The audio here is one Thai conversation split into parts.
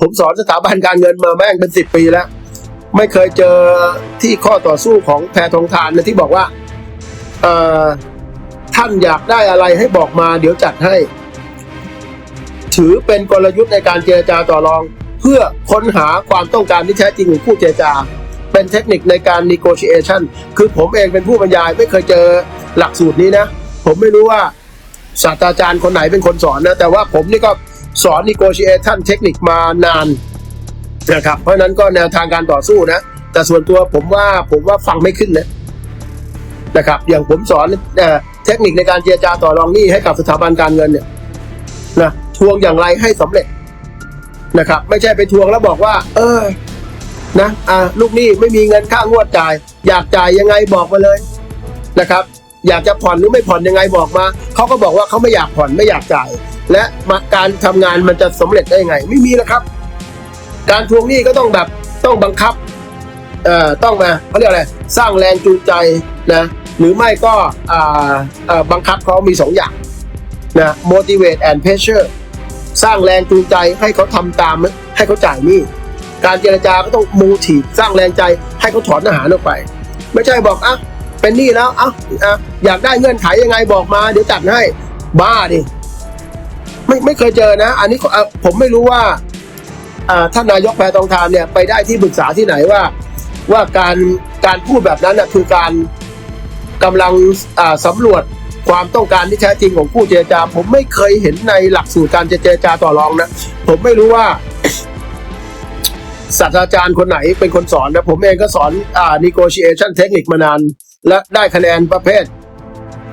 ผมสอนสถาบันการเงินมาแม่งเป็นสิบปีแล้ว ไม่เคยเจอที่ข้อต่อสู้ของแพทองทานนะที่บอกว่าเออท่านอยากได้อะไรให้บอกมาเดี๋ยวจัดให้ ถือเป็นกลยุทธ์ในการเจรจาต่อรอง เพื่อค้นหาความต้องการที่แท้จริงของผู้เจรจา เป็นเทคนิคในการ negotiation คือผมเองเป็นผู้บรรยายไม่เคยเจอหลักสูตรนี้นะ ผมไม่รู้ว่าศาสตราจารย์คนไหนเป็นคนสอนนะ แต่ว่าผมนี่ก็ สอน negotiation เทคนิคมานานนะครับเพราะนั้นก็แนวทางการต่อสู้นะ แต่ส่วนตัวผมว่าผมว่าฟังไม่ขึ้นนะนะครับ อย่างผมสอนเอเทคนิคในการเจรจาต่อรองหนี้ให้กับสถาบันการเงินเนี่ยนะทวงอย่างไรให้สำเร็จนะครับ ไม่ใช่ไปทวงแล้วบอกว่า เออนะอ่าลูกหนี้ไม่มีเงินค่างวดจ่าย อยากจ่ายยังไงบอกมาเลยนะครับ อยากจะผ่อนหรือไม่ผ่อนยังไงบอกมาเขาก็บอกว่าเขาไม่อยากผ่อนไม่อยากจ่าย และมาการทำงานมันจะสำเร็จได้ยังไง ไม่มีนะครับ การทวงหนี้ก็ต้องแบบต้องบังคับเอ่อต้องมาเขาเรียกอะไรสร้างแรงจูงใจนะหรือไม่ก็อ่าอ่าบังคับเขามีสองอย่างนะ motivate and pressure สร้างแรงจูงใจให้เขาทำตามให้เขาจ่ายหนี้การเจรจาก็ต้องมูทีบสร้างแรงใจให้เขาถอนทหารออกไป ไม่ใช่บอกอะ เป็นหนี้แล้วอะอะอยากได้เงื่อนไขยังไงบอกมา เดี๋ยวจัดให้ บ้าดิไม่ไม่เคยเจอนะ อันนี้ผมไม่รู้ว่าท่านนายกแพทองทานเนี่ยไปได้ที่ปรึกษาที่ไหนว่า ว่าการการพูดแบบนั้นน่ะคือการกำลังอ่าสำรวจความต้องการที่แท้จริงของผู้เจรจา ผมไม่เคยเห็นในหลักสูตรการเจรจาต่อรองนะผมไม่รู้ว่าศาสตราจารย์คนไหนเป็นคนสอนนะ ผมเองก็สอนอ่า negotiation เทคนิคมานาน และได้คะแนนประเภท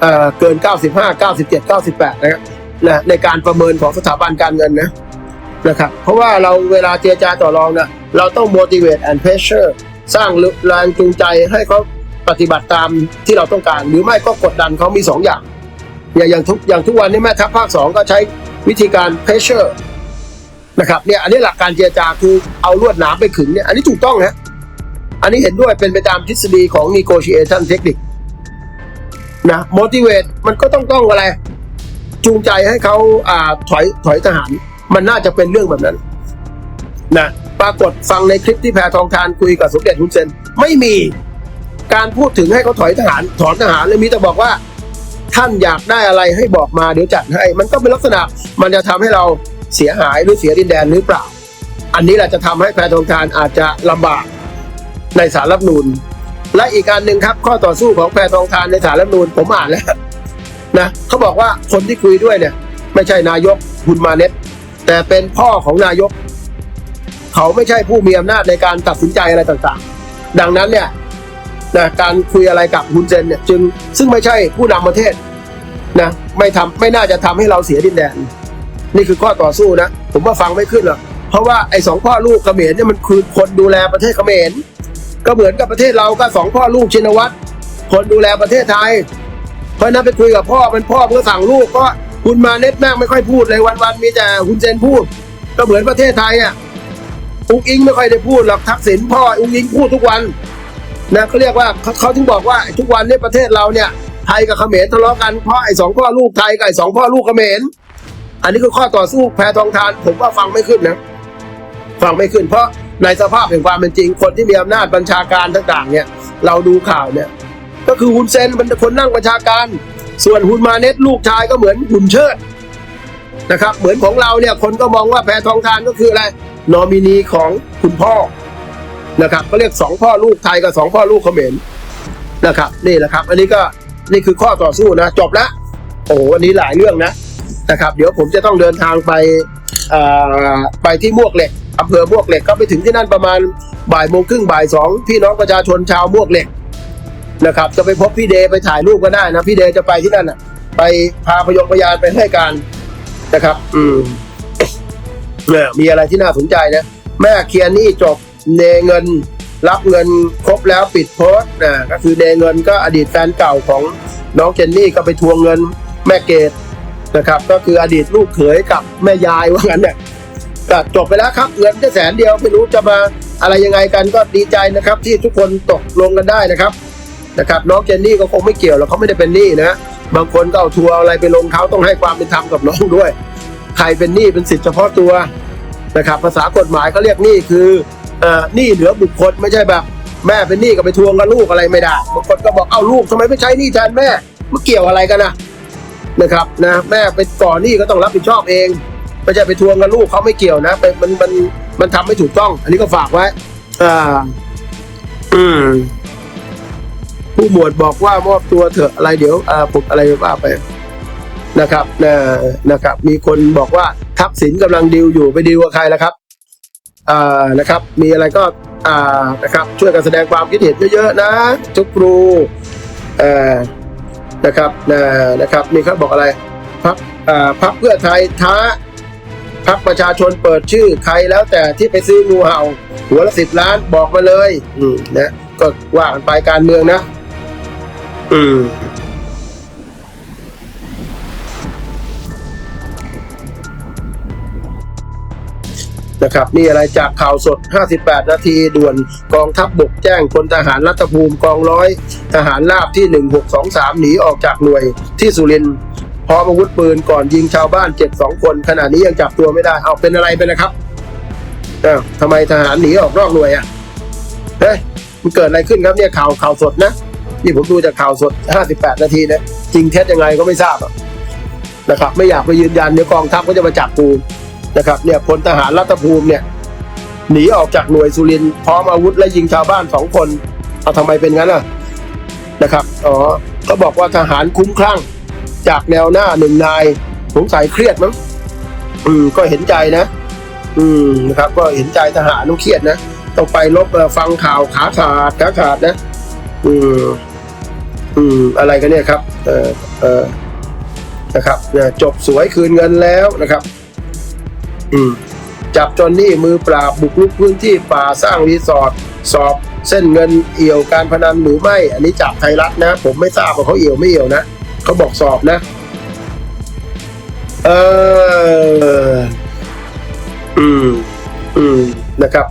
เอ่อเกิน 95 97 98 นะครับนะในการประเมินของสถาบันการเงินนะนะครับ เพราะว่าเราเวลาเจรจาต่อรองนะเราต้อง motivate and pressure สร้างแรงจูงใจให้เขาปฏิบัติตามที่เราต้องการ หรือไม่ก็กดดันเขามีสองอย่าง อย่างอย่างทุกอย่างทุกวันนี้แม่ทัพภาคสองก็ใช้วิธีการ pressure นะครับเนี่ยอันนี้หลักการเจรจาคือเอาลวดหนามไปขึงเนี่ยอันนี้ถูกต้องนะ อันนี้เห็นด้วยเป็นไปตามทฤษฎีของ negotiation technique นะ motivate มันก็ต้องต้องอะไร จูงใจให้เขาอ่าถอยถอยทหาร มันน่าจะเป็นเรื่องแบบนั้น นะปรากฏฟังในคลิปที่แพทองทานคุยกับสมเด็จฮุนเซน ไม่มีการพูดถึงให้เขาถอยทหาร ถอนทหารเลยมีแต่บอกว่า ท่านอยากได้อะไรให้บอกมาเดี๋ยวจัดให้ มันก็เป็นลักษณะมันจะทำให้เราเสียหายหรือเสียดินแดนหรือเปล่า อันนี้แหละจะทำให้แพทองทานอาจจะลำบาก ในสารรัฐนูนและอีกอันหนึ่งครับ ข้อต่อสู้ของแพทองทานในสารรัฐนูนผมอ่านแล้วนะเขาบอกว่าคนที่คุยด้วยเนี่ย ไม่ใช่นายกบุญมาเน็ตแต่เป็นพ่อของนายก เขาไม่ใช่ผู้มีอำนาจในการตัดสินใจอะไรต่างๆ ดังนั้นเนี่ยนะการคุยอะไรกับฮุนเซนเนี่ยจึงซึ่งไม่ใช่ผู้นำประเทศนะไม่ทำไม่น่าจะทำให้เราเสียดินแดน นี่คือข้อต่อสู้นะ ผมว่าฟังไม่ขึ้นหรอกเพราะว่าไอ้สองพ่อลูกเขมรเนี่ยมันคือคนดูแลประเทศเขมร ก็เหมือนกับประเทศเราก็สองพ่อลูกชินวัตรคนดูแลประเทศไทย เพราะนั้นไปคุยกับพ่อมันพ่อเพื่อสั่งลูกก็คุณมาเน็ตแม่งไม่ค่อยพูดเลยวันๆมีแต่คุณเซนพูด ก็เหมือนประเทศไทยอะอุ้งอิงไม่ค่อยได้พูดหรอกทักษิณพ่ออุ้งอิงพูดทุกวันนะเขาเรียกว่าเขาเขาถึงบอกว่าทุกวันนี้ประเทศเราเนี่ยไทยกับเขมรทะเลาะกันเพราะไอ้สองพ่อลูกไทยกับไอ้สองพ่อลูกเขมรอันนี้คือข้อต่อสู้แพทองทาน ผมว่าฟังไม่ขึ้นนะ ฟังไม่ขึ้นเพราะ ในสภาพแห่งความเป็นจริง คนที่มีอำนาจบัญชาการต่างๆ เนี่ย เราดูข่าวเนี่ย ก็คือฮุนเซนเป็นคนนั่งบัญชาการ ส่วนฮุนมาเน็ตลูกชายก็เหมือนหุ่นเชิดนะครับ เหมือนของเราเนี่ยคนก็มองว่าแพทองทานก็คืออะไรนอมินีของคุณพ่อนะครับก็เรียกสองพ่อลูกไทยกับสองพ่อลูกเขมรนะครับนี่แหละครับ อันนี้ก็นี่คือข้อต่อสู้นะจบละโอ้โหวันนี้หลายเรื่องนะนะครับ เดี๋ยวผมจะต้องเดินทางไปไปที่มวกเหล็ก อำเภอมวกเหล็กก็ไปถึงที่นั่นประมาณบ่ายโมงครึ่งบ่ายสองพี่น้องประชาชนชาวมวกเหล็กนะครับ จะไปพบพี่เดไปถ่ายรูปก็ได้นะพี่เดจะไปที่นั่นอะไปพาพยงพยานไปให้การนะครับ อืมเนี่ยมีอะไรที่น่าสนใจนะแม่เคียร์หนี้จบเนเงินรับเงินครบแล้วปิดโพสต์นะก็คือเนเงินก็อดีตแฟนเก่าของน้องเจนนี่ก็ไปทวงเงินแม่เกดนะครับ ก็คืออดีตลูกเขยกับแม่ยายว่างั้นเนี่ย ก็จบไปแล้วครับเงินแค่แสนเดียวไม่รู้จะมาอะไรยังไงกันก็ดีใจนะครับ ที่ทุกคนตกลงกันได้นะครับนะครับน้องเจนนี่ก็คงไม่เกี่ยวหรอกเขาไม่ได้เป็นหนี้นะบางคนก็เอาทัวร์อะไรไปลงเขาต้องให้ความเป็นธรรมกับน้องด้วย ใครเป็นหนี้เป็นสิทธิ์เฉพาะตัวนะครับ ภาษากฎหมายเขาเรียกหนี้คือเอ่อหนี้เหนือบุคคลไม่ใช่แบบ แม่เป็นหนี้ก็ไปทวงกับลูกอะไรไม่ได้บางคนก็บอกเอาลูกทำไมไม่ใช้หนี้แทนแม่มันเกี่ยวอะไรกันนะนะครับนะแม่ไปก่อนหนี้ก็ต้องรับผิดชอบเอง ไม่ใช่ไปทวงกับลูกเขาไม่เกี่ยวนะไปมันมันมันทำไม่ถูกต้อง อันนี้ก็ฝากไว้อ่าอืมผู้หมวดบอกว่ามอบตัวเถอะอะไรเดี๋ยวอ่าผมอะไรว่าไปนะครับนะนะครับ มีคนบอกว่าทักษิณกำลังดิวอยู่ไปดิวกับใครแล้วครับอ่านะครับ มีอะไรก็อ่านะครับช่วยกันแสดงความคิดเห็นเยอะๆนะทุกครูเอ่นะครับนะนะครับมีเขาบอกอะไรพักอ่าพักเพื่อไทยท้า พักประชาชนเปิดชื่อใครแล้วแต่ที่ไปซื้องูเห่า หัวละสิบล้านบอกมาเลย อืมนะก็ว่ากันไปการเมืองนะ อืมนะครับนี่อะไรจากข่าวสด 58 นาทีด่วนกองทัพบบกแจ้งพลทหารรัฐภูมิกองร้อย ทหารราบที่ 1623 หนีออกจากหน่วยที่สุรินทร์ พร้อมอาวุธปืนก่อนยิงชาวบ้าน72คนขณะนี้ยังจับตัวไม่ได้เอาเป็นอะไรไปนะครับอ้าวทำไมทหารหนีออกนอกหน่วยอะเฮ้ยมันเกิดอะไรขึ้นครับเนี่ยข่าวข่าวสดนะนี่ผมดูจากข่าวสด 58 นาทีนะจริงเท็จยังไงก็ไม่ทราบอะนะครับ ไม่อยากไปยืนยันเดี๋ยวกองทัพก็จะมาจับกูนะครับ เนี่ยพลทหารรัฐภูมิเนี่ยหนีออกจากหน่วยสุรินพร้อมอาวุธและยิงชาวบ้านสองคนเอาทำไมเป็นงั้นอะนะครับอ๋อเขาบอกว่าทหารคุ้มคลั่ง จากแนวหน้าหนึ่งนายสงสัยเครียดมั้งอืมก็เห็นใจนะ อืมนะครับ ก็เห็นใจทหารต้องเครียดนะต้องไปลบฟังข่าวขาขาดขาขาดนะ อืมอืมอะไรกันเนี่ยครับ เออเออนะครับเนี่ยจบสวยคืนเงินแล้วนะครับ อืมจับจอนนี่มือปราบบุกรุกพื้นที่ป่าสร้างรีสอร์ทสอบเส้นเงินเอี่ยวการพนันหรือไม่ อันนี้จับไทยรัฐนะ ผมไม่ทราบว่าเขาเอี่ยวไม่เอี่ยวนะ เขาบอกสอบนะ เออ อืม อืม นะครับ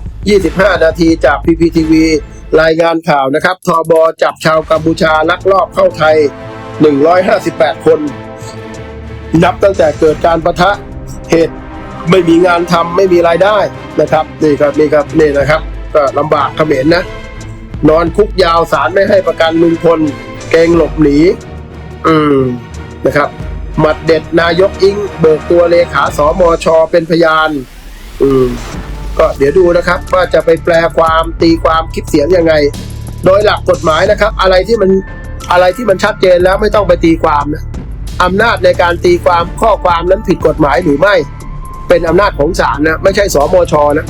25 นาทีจาก PPTV รายงานข่าวนะครับ ทบจับชาวกัมพูชาลักลอบเข้าไทย 158 คน นับตั้งแต่เกิดการประทะเหตุไม่มีงานทำไม่มีรายได้นะครับ นี่ครับนี่ครับนี่นะครับ ก็ลำบากเขมรนนะ นอนคุกยาวสารไม่ให้ประกันลุงพลเกงหลบหนี อืมนะครับหมัดเด็ดนายกอิง เบิกตัวเลขาสมชเป็นพยาน อืมก็เดี๋ยวดูนะครับ ว่าจะไปแปลความตีความคลิปเสียงยังไง โดยหลักกฎหมายนะครับ อะไรที่มันอะไรที่มันชัดเจนแล้วไม่ต้องไปตีความนะอำนาจในการตีความข้อความนั้นผิดกฎหมายหรือไม่ เป็นอำนาจของศาลนะไม่ใช่สมชนะ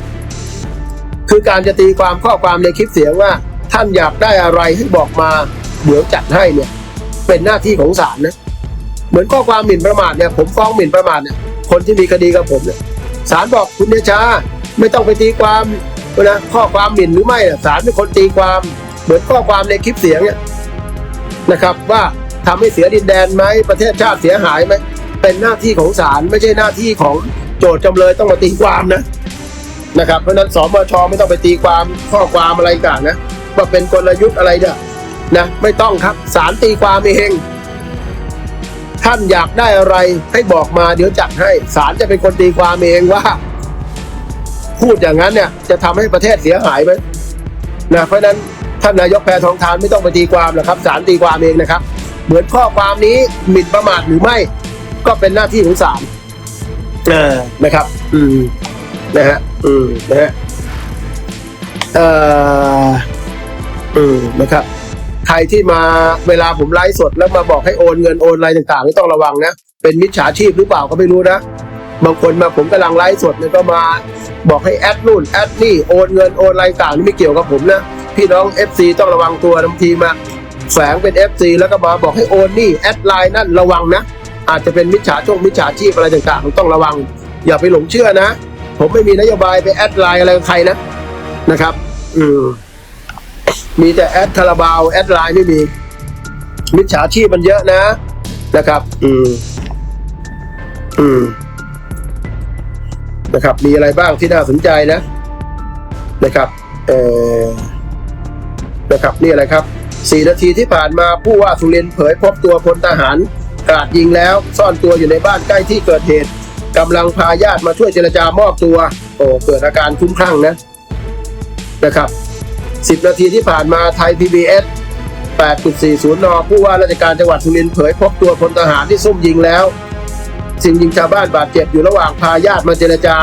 คือการจะตีความข้อความในคลิปเสียงว่า ท่านอยากได้อะไรให้บอกมา เดี๋ยวจัดให้เนี่ย เป็นหน้าที่ของศาลนะ เหมือนข้อความหมิ่นประมาทเนี่ยผมฟ้องหมิ่นประมาทเนี่ยคนที่มีคดีกับผมเนี่ยศาลบอกคุณเดชาไม่ต้องไปตีความนะข้อความหมิ่นหรือไม่น่ะศาลเป็นคนตีความเหมือนข้อความในคลิปเสียงเนี่ยนะครับว่าทำให้เสียดินแดนไหมประเทศชาติเสียหายไหมเป็นหน้าที่ของศาลไม่ใช่หน้าที่ของโจทย์จำเลยต้องมาตีความนะนะครับเพราะนั้นสมชไม่ต้องไปตีความข้อความอะไรต่างนะว่าเป็นกลยุทธ์อะไรเนี่ย นะไม่ต้องครับศาลตีความเอง ท่านอยากได้อะไรให้บอกมาเดี๋ยวจัดให้ศาลจะเป็นคนตีความเองว่า พูดอย่างนั้นเนี่ย จะทำให้ประเทศเสียหายไหมนะเพราะฉะนั้นท่านนายกแพทองทานไม่ต้องไปตีความหรอกครับศาลตีความเองนะครับ เหมือนข้อความนี้หมิ่นประมาทหรือไม่ ก็เป็นหน้าที่ของศาลเออนะครับ อืมนะฮะอืมนะฮะเอ่ออืมนะครับ ใครที่มาเวลาผมไลฟ์สดแล้วมาบอกให้โอนเงินโอนอะไรต่างๆนี่ต้องระวังนะ เป็นมิจฉาชีพหรือเปล่าก็ไม่รู้นะ บางคนมาผมกำลังไลฟ์สดเนี่ยก็มาบอกให้แอดนู่นแอดนี่โอนเงินโอนอะไรต่างนี่ไม่เกี่ยวกับผมนะ พี่น้อง FC ต้องระวังตัวบางทีมาแฝงเป็น FC แล้วก็มาบอกให้โอนนี่แอดไลน์นั่นระวังนะ อาจจะเป็นมิจฉาช่วงมิจฉาชีพอะไรต่างๆต้องระวัง อย่าไปหลงเชื่อนะ ผมไม่มีนโยบายไปแอดไลน์อะไรกับใครนะนะครับ อืม มีแต่แอดคาราบาวแอดไลน์ไม่มี มิจฉาชีพมันเยอะนะ นะครับ อืม อืม นะครับ มีอะไรบ้างที่น่าสนใจนะ นะครับ เออนะครับ นี่อะไรครับสี่นาทีที่ผ่านมาผู้ว่าสุรินทร์เผยพบตัวพลทหารกราดยิงแล้ว ซ่อนตัวอยู่ในบ้านใกล้ที่เกิดเหตุกำลังพาญาติมาช่วยเจรจามอบตัว โอ้เกิดอาการคุ้มคลั่งนะนะครับ 10 นาทีที่ผ่านมาไทย PBS 8.40 น ผู้ว่าราชการจังหวัดสุรินทร์เผยพบตัวพลทหารที่ซุ่มยิงแล้ว สิ่งยิงชาวบ้านบาดเจ็บอยู่ระหว่างพาญาติมาเจรจา